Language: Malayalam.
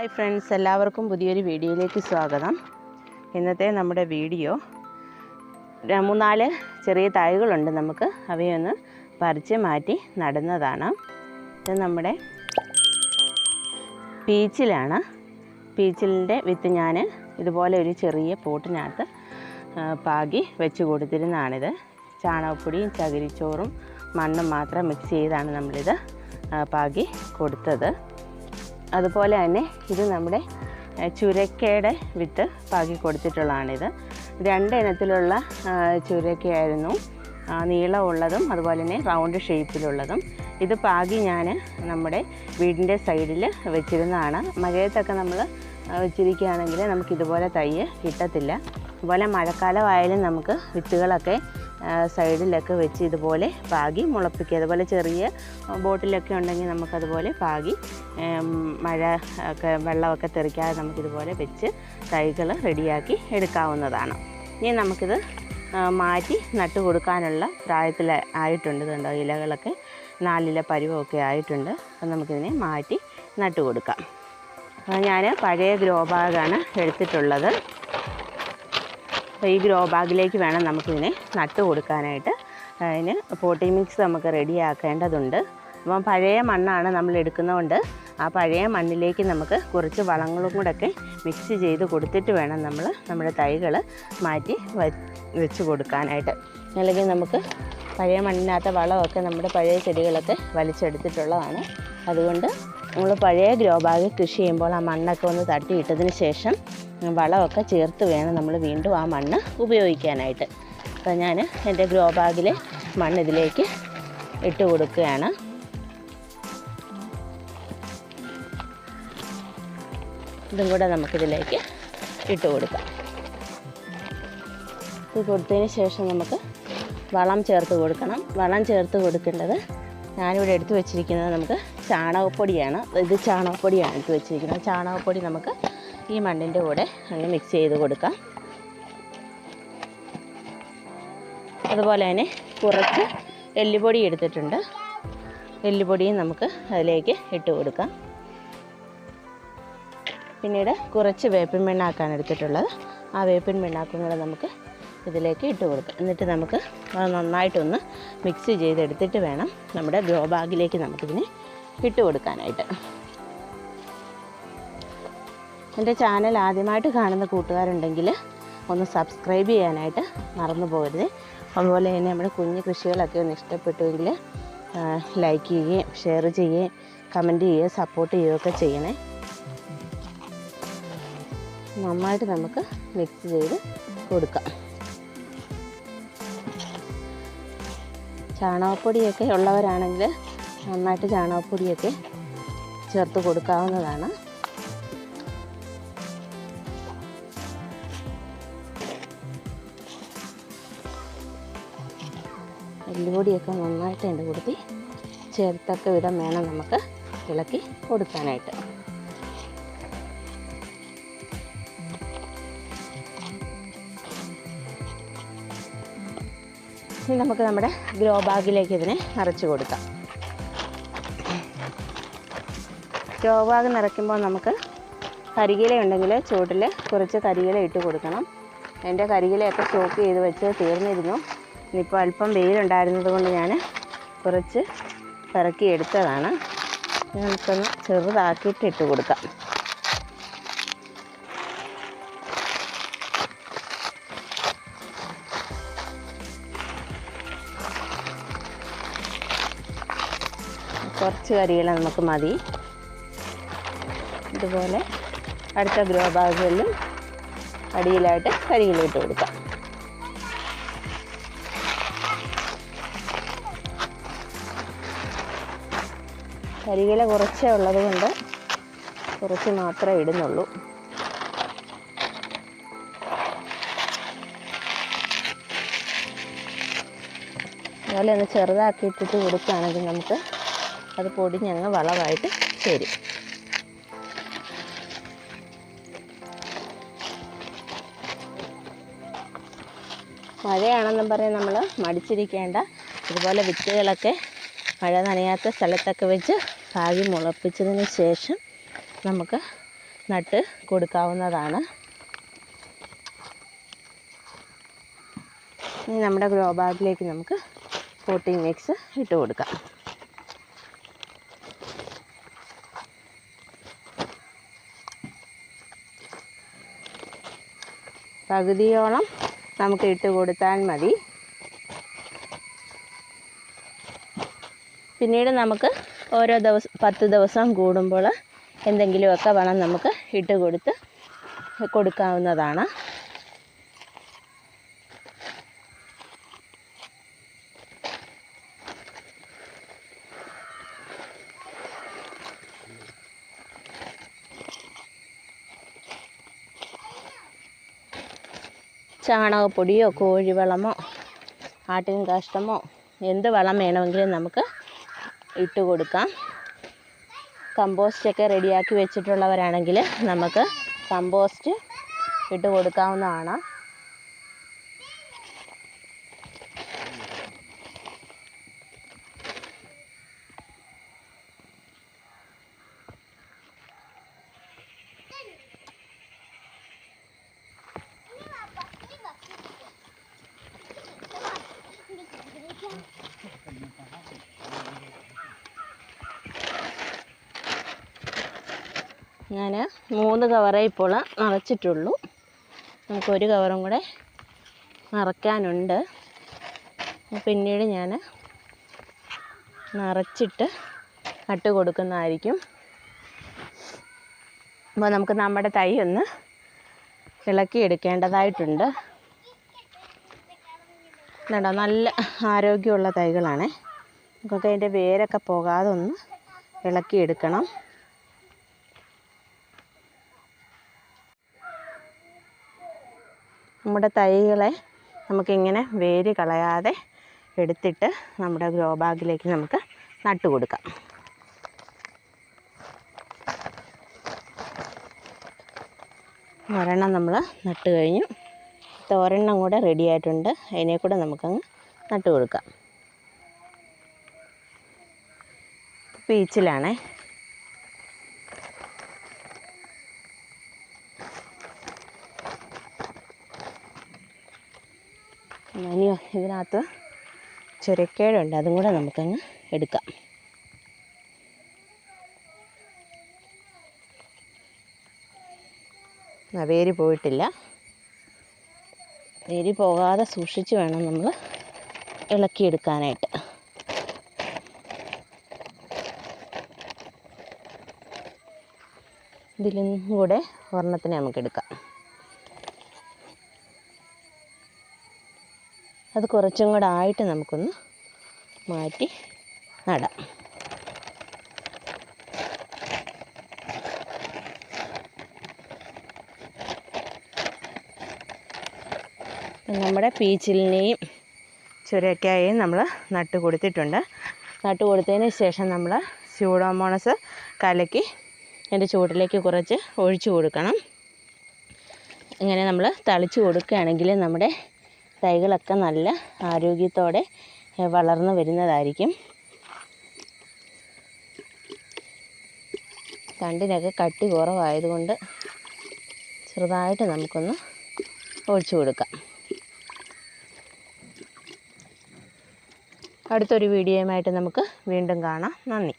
ഹായ് ഫ്രണ്ട്സ് എല്ലാവർക്കും പുതിയൊരു വീഡിയോയിലേക്ക് സ്വാഗതം. ഇന്നത്തെ നമ്മുടെ വീഡിയോ മൂന്നാൽ ചെറിയ തൈകളുണ്ട് നമുക്ക്. അവയൊന്ന് പറിച്ച് മാറ്റി നടുന്നതാണ്. ഇത് നമ്മുടെ പീച്ചിലാണ്. പീച്ചിലിന്റെ വിത്ത് ഞാൻ ഇതുപോലെ ഒരു ചെറിയ പോട്ടിനകത്ത് പാകി വെച്ച് കൊടുത്തിരുന്നതാണിത്. ചാണകപ്പൊടിയും ചകിരിച്ചോറും മണ്ണും മാത്രം മിക്സ് ചെയ്താണ് നമ്മളിത് പാകി കൊടുത്തത്. അതുപോലെ തന്നെ ഇത് നമ്മുടെ ചുരക്കയുടെ വിത്ത് പാകി കൊടുത്തിട്ടുള്ളതാണിത്. രണ്ട് ഇനത്തിലുള്ള ആ, ചുരക്കയായിരുന്നു. നീളമുള്ളതും അതുപോലെ തന്നെ റൗണ്ട് ഷേപ്പിലുള്ളതും. ഇത് പാകി ഞാൻ നമ്മുടെ വീടിന്റെ സൈഡിൽ വെച്ചിരുന്നതാണ്. മഴയത്തൊക്കെ നമ്മൾ വെച്ചിരിക്കുകയാണെങ്കിൽ നമുക്കിതുപോലെ തൈ കിട്ടത്തില്ല. അതുപോലെ മഴക്കാലമായാലും നമുക്ക് വിത്തുകളൊക്കെ സൈഡിലൊക്കെ വെച്ച് ഇതുപോലെ പാകി മുളപ്പിക്കുക. അതുപോലെ ചെറിയ ബോട്ടിലൊക്കെ ഉണ്ടെങ്കിൽ നമുക്കതുപോലെ പാകി മഴ ഒക്കെ വെള്ളമൊക്കെ തെറിക്കാതെ നമുക്കിതുപോലെ വെച്ച് തൈകൾ റെഡിയാക്കി എടുക്കാവുന്നതാണ്. ഇനി നമുക്കിത് മാറ്റി നട്ടു കൊടുക്കാനുള്ള പ്രായത്തിൽ ആയിട്ടുണ്ട് ഇതുണ്ടോ ഇലകളൊക്കെ നാലില പരുവമൊക്കെ ആയിട്ടുണ്ട്. അപ്പം നമുക്കിതിനെ മാറ്റി നട്ടു കൊടുക്കാം. ഞാൻ പഴയ ഗ്രോ ബാഗാണ് എടുത്തിട്ടുള്ളത്. ഈ ഗ്രോ ബാഗിലേക്ക് വേണം നമുക്കിതിനെ നട്ട് കൊടുക്കാനായിട്ട്. അതിന് പോട്ടി മിക്സ് നമുക്ക് റെഡിയാക്കേണ്ടതുണ്ട്. അപ്പം പഴയ മണ്ണാണ് നമ്മൾ എടുക്കുന്നതുകൊണ്ട് ആ പഴയ മണ്ണിലേക്ക് നമുക്ക് കുറച്ച് വളങ്ങളും കൂടെ ഒക്കെ മിക്സ് ചെയ്ത് കൊടുത്തിട്ട് വേണം നമ്മൾ നമ്മുടെ തൈകൾ മാറ്റി വെച്ച് കൊടുക്കാനായിട്ട്. അല്ലെങ്കിൽ നമുക്ക് പഴയ മണ്ണിനകത്തെ വളമൊക്കെ നമ്മുടെ പഴയ ചെടികളൊക്കെ വലിച്ചെടുത്തിട്ടുള്ളതാണ്. അതുകൊണ്ട് നമ്മൾ പഴയ ഗ്രോ ബാഗ് കൃഷി ചെയ്യുമ്പോൾ ആ മണ്ണൊക്കെ ഒന്ന് തട്ടിയിട്ടതിന് ശേഷം വളമൊക്കെ ചേർത്ത് വേണം നമ്മൾ വീണ്ടും ആ മണ്ണ് ഉപയോഗിക്കാനായിട്ട്. അപ്പം ഞാൻ എന്റെ ഗ്രോ ബാഗിലെ മണ്ണ് ഇതിലേക്ക് ഇട്ട് കൊടുക്കുകയാണ്. ഇതും കൂടെ നമുക്കിതിലേക്ക് ഇട്ട് കൊടുക്കാം. ഇത് കൊടുത്തതിന് ശേഷം നമുക്ക് വളം ചേർത്ത് കൊടുക്കണം. വളം ചേർത്ത് കൊടുക്കേണ്ടത് ഞാനിവിടെ എടുത്തു വെച്ചിരിക്കുന്നത് നമുക്ക് ചാണകപ്പൊടിയാണ്. ഇത് ചാണകപ്പൊടിയാണ് എടുത്ത് വെച്ചിരിക്കുന്നത്. ചാണകപ്പൊടി നമുക്ക് ഈ മണ്ണിന്റെ കൂടെ അങ്ങ് മിക്സ് ചെയ്ത് കൊടുക്കാം. അതുപോലെ തന്നെ കുറച്ച് എല്ലുപൊടി എടുത്തിട്ടുണ്ട്. എല്ലുപൊടിയും നമുക്ക് അതിലേക്ക് ഇട്ട് കൊടുക്കാം. പിന്നീട് കുറച്ച് വേപ്പിൻ പിണ്ണാക്കാണ് എടുത്തിട്ടുള്ളത്. ആ വേപ്പിൻ പിണ്ണാക്കും കൂടെ നമുക്ക് ഇതിലേക്ക് ഇട്ട് കൊടുക്കാം. എന്നിട്ട് നമുക്ക് നന്നായിട്ടൊന്ന് മിക്സ് ചെയ്തെടുത്തിട്ട് വേണം നമ്മുടെ ഗ്രോ ബാഗിലേക്ക് നമുക്കിതിനെ ഇട്ട് കൊടുക്കാനായിട്ട് എന്റെ ചാനൽ ആദ്യമായിട്ട് കാണുന്ന കൂട്ടുകാരുണ്ടെങ്കിൽ ഒന്ന് സബ്സ്ക്രൈബ് ചെയ്യാനായിട്ട് മറന്നു പോകരുത്. അതുപോലെ തന്നെ നമ്മുടെ കുഞ്ഞു കൃഷികളൊക്കെ ഒന്ന് ഇഷ്ടപ്പെട്ടുവെങ്കിൽ ലൈക്ക് ചെയ്യുകയും ഷെയർ ചെയ്യുകയും കമന്റ് ചെയ്യുകയും സപ്പോർട്ട് ചെയ്യുകയൊക്കെ ചെയ്യണേ. നന്നായിട്ട് നമുക്ക് മിക്സ് ചെയ്ത് കൊടുക്കാം. ചാണകപ്പൊടിയൊക്കെ ഉള്ളവരാണെങ്കിൽ നന്നായിട്ട് ചാണകപ്പൊടിയൊക്കെ ചേർത്ത് കൊടുക്കാവുന്നതാണ്. എല്ലുപൊടിയൊക്കെ നന്നായിട്ട് എന്റെ കൊടുത്തി ചേർത്തക്ക വിധം വേണം നമുക്ക് ഇളക്കി കൊടുക്കാനായിട്ട്. ഇനി നമുക്ക് നമ്മുടെ ഗ്രോ ബാഗിലേക്ക് ഇതിനെ നിറച്ച് കൊടുക്കാം. ഗ്രോ ബാഗ് നിറയ്ക്കുമ്പോൾ നമുക്ക് കരികില ഉണ്ടെങ്കിൽ ചുവട്ടിൽ കുറച്ച് കരികില ഇട്ട് കൊടുക്കണം. എന്റെ കരികിലയൊക്കെ സ്റ്റോക്ക് ചെയ്ത് വെച്ച് തീർന്നിരുന്നു. ഇനിയിപ്പോൾ അല്പം വെയിലുണ്ടായിരുന്നത് കൊണ്ട് ഞാൻ കുറച്ച് പിറക്കി എടുത്തതാണ്. നമുക്കൊന്ന് ചെറുതാക്കിയിട്ട് ഇട്ട് കൊടുക്കാം. കുറച്ച് കരിയില നമുക്ക് മതി. ഇതുപോലെ അടുത്ത ഗ്രോ ബാഗുകളിലും അടിയിലായിട്ട് കരിയില ഇട്ട് കൊടുക്കാം. കരിയില കുറച്ചേ ഉള്ളത് കൊണ്ട് കുറച്ച് മാത്രമേ ഇടുന്നുള്ളൂ. അതുപോലെ ഒന്ന് ചെറുതാക്കി ഇട്ടിട്ട് കൊടുക്കുകയാണെങ്കിൽ നമുക്ക് അത് പൊടിഞ്ഞങ്ങ് വളമായിട്ട് ചേരും. മഴയാണെന്നും പറഞ്ഞ് നമ്മൾ മടിച്ചിരിക്കേണ്ട. ഇതുപോലെ വിത്തുകളൊക്കെ മഴ നനയാത്ത സ്ഥലത്തൊക്കെ വെച്ച് പാകി മുളപ്പിച്ചതിന് ശേഷം നമുക്ക് നട്ട് കൊടുക്കാവുന്നതാണ്. ഇനി നമ്മുടെ ഗ്രോ ബാഗിലേക്ക് നമുക്ക് പോട്ടിംഗ് മിക്സ് ഇട്ട് കൊടുക്കാം. പകുതിയോളം നമുക്ക് ഇട്ട് കൊടുത്താൽ മതി. പിന്നീട് നമുക്ക് ഓരോ ദിവസം പത്ത് ദിവസം കൂടുമ്പോൾ എന്തെങ്കിലുമൊക്കെ വളം നമുക്ക് ഇട്ട് കൊടുത്ത് കൊടുക്കാവുന്നതാണ്. ചാണകപ്പൊടിയോ കോഴിവളമോ ആട്ടിൻ കാഷ്ടമോ എന്ത് വളം വേണമെങ്കിലും നമുക്ക് ഇട്ട് കൊടുക്കാം. കമ്പോസ്റ്റൊക്കെ റെഡിയാക്കി വെച്ചിട്ടുള്ളവരാണെങ്കിൽ നമുക്ക് കമ്പോസ്റ്റ് ഇട്ട് കൊടുക്കാവുന്നതാണ്. ഞാൻ മൂന്ന് കവറേ ഇപ്പോൾ നിറച്ചിട്ടുള്ളൂ. നമുക്കൊരു കവറും കൂടെ നിറയ്ക്കാനുണ്ട്. പിന്നീട് ഞാൻ നിറച്ചിട്ട് നട്ട് കൊടുക്കുന്നതായിരിക്കും. അപ്പോൾ നമുക്ക് നമ്മുടെ തൈ ഒന്ന് ഇളക്കി എടുക്കേണ്ടതായിട്ടുണ്ട്. കണ്ടോ നല്ല ആരോഗ്യമുള്ള തൈകളാണേ. നമുക്കൊക്കെ അതിന്റെ വേരൊക്കെ പോകാതെ ഒന്ന് ഇളക്കി നമ്മുടെ തൈകളെ നമുക്കിങ്ങനെ വേര് കളയാതെ എടുത്തിട്ട് നമ്മുടെ ഗ്രോ ബാഗിലേക്ക് നമുക്ക് നട്ടു കൊടുക്കാം. ഒരെണ്ണം നമ്മൾ നട്ട് കഴിഞ്ഞു. തോരെണ്ണം കൂടെ റെഡി ആയിട്ടുണ്ട്. അതിനെ കൂടെ നമുക്കങ്ങ് നട്ടുകൊടുക്കാം പീച്ചിലാണേ ഇനി ഇതിനകത്ത് ചുരക്കേടുണ്ട്. അതും കൂടെ നമുക്കങ്ങ് എടുക്കാം. വേര് പോയിട്ടില്ല. വേര് പോകാതെ സൂക്ഷിച്ച് വേണം നമ്മൾ ഇളക്കിയെടുക്കാനായിട്ട്. ഇതിലും കൂടെ ഒരെണ്ണത്തിനെ നമുക്ക് അത് കുറച്ചും കൂടെ ആയിട്ട് നമുക്കൊന്ന് മാറ്റി നടാം. നമ്മുടെ പീച്ചിലിനെയും ചുരക്കായും നമ്മൾ നട്ട് കൊടുത്തിട്ടുണ്ട്. നട്ട് കൊടുത്തതിന് ശേഷം നമ്മൾ സ്യൂഡോമോണസ് കലക്കി എന്റെ ചുവട്ടിലേക്ക് കുറച്ച് ഒഴിച്ചു കൊടുക്കണം. ഇങ്ങനെ നമ്മൾ തളിച്ച് കൊടുക്കുകയാണെങ്കിൽ നമ്മുടെ തൈകളൊക്കെ നല്ല ആരോഗ്യത്തോടെ വളർന്നു വരുന്നതായിരിക്കും. തണ്ടിനൊക്കെ കട്ടി കുറവായതുകൊണ്ട് ചെറുതായിട്ട് നമുക്കൊന്ന് ഒഴിച്ചു കൊടുക്കാം. അടുത്തൊരു വീഡിയോയുമായിട്ട് നമുക്ക് വീണ്ടും കാണാം. നന്ദി.